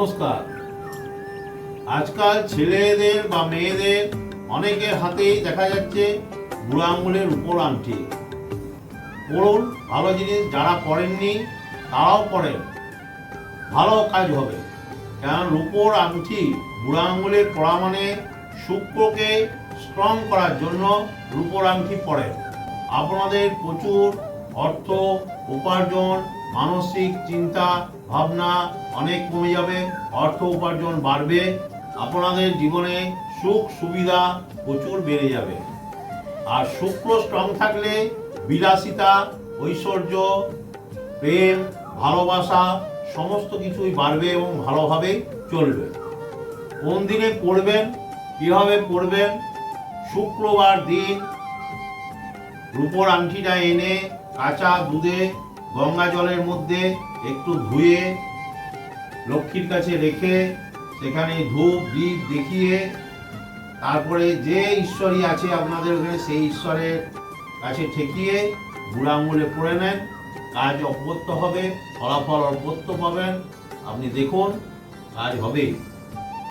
নমস্কার। আজকাল ছেলেদের বা মেয়েদের অনেকের হাতেই দেখা যাচ্ছে বুড়ো আঙুলের উপর আংটি। পড়ুন, ভালো জিনিস যারা পড়েননি তারাও পড়েন। ভালো কাজ হবে। কারণ রূপোর আংটি বুড়ো আঙুলের পড়া মানে শুক্রকে স্ট্রং করার জন্য রূপোর আংটি পড়েন। আপনাদের প্রচুর অর্থ, উপার্জন মানসিক চিন্তা, ভাবনা অনেক কমে যাবে, অর্থ উপার্জন বাড়বে, আপনাদের জীবনে সুখ, সুবিধা প্রচুর বেড়ে যাবে। আর শুক্র স্ট্রং থাকলে বিলাসিতা, ঐশ্বর্য, প্রেম, ভালোবাসা সমস্ত কিছুই বাড়বে এবং ভালোভাবে চলবে। কোন দিনে পড়বেন, কীভাবে পড়বেন, শুক্রবার দিন রূপোর আংটিটা এনে কাঁচা দুধে গঙ্গা জলের মধ্যে একটু ধুয়ে লক্ষ্মীর কাছে রেখে সেখানে ধূপ দ্বীপ দেখিয়ে তারপরে যে ঈশ্বরই আছে আপনাদের ওখানে, সেই ঈশ্বরের কাছে ঠেকিয়ে বুড়া আঙুলে পড়ে নেন। কাজ অপত্য হবে, ফলাফল অপত্য পাবেন। আপনি দেখুন, কাজ হবেই।